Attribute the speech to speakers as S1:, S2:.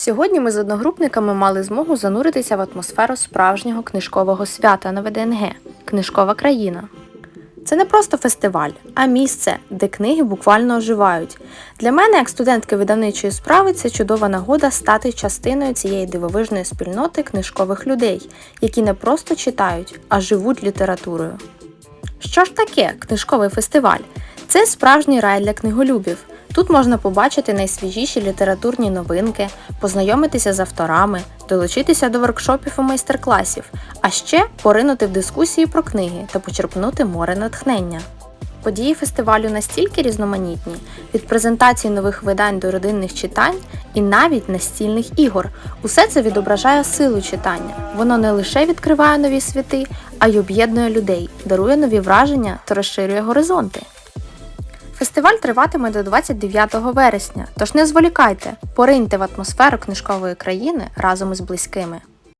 S1: Сьогодні ми з одногрупниками мали змогу зануритися в атмосферу справжнього книжкового свята на ВДНГ Книжкова країна. Це не просто фестиваль, а місце, де книги буквально оживають. Для мене, як студентки видавничої справи, це чудова нагода стати частиною цієї дивовижної спільноти книжкових людей, які не просто читають, а живуть літературою. Що ж таке книжковий фестиваль? Це справжній рай для книголюбів. Тут можна побачити найсвіжіші літературні новинки, познайомитися з авторами, долучитися до воркшопів і майстер-класів, а ще поринути в дискусії про книги та почерпнути море натхнення. Події фестивалю настільки різноманітні від презентації нових видань до родинних читань і навіть настільних ігор. Усе це відображає силу читання. Воно не лише відкриває нові світи, а й об'єднує людей, дарує нові враження та розширює горизонти. Фестиваль триватиме до 29 вересня, тож не зволікайте, пориньте в атмосферу книжкової країни разом із близькими.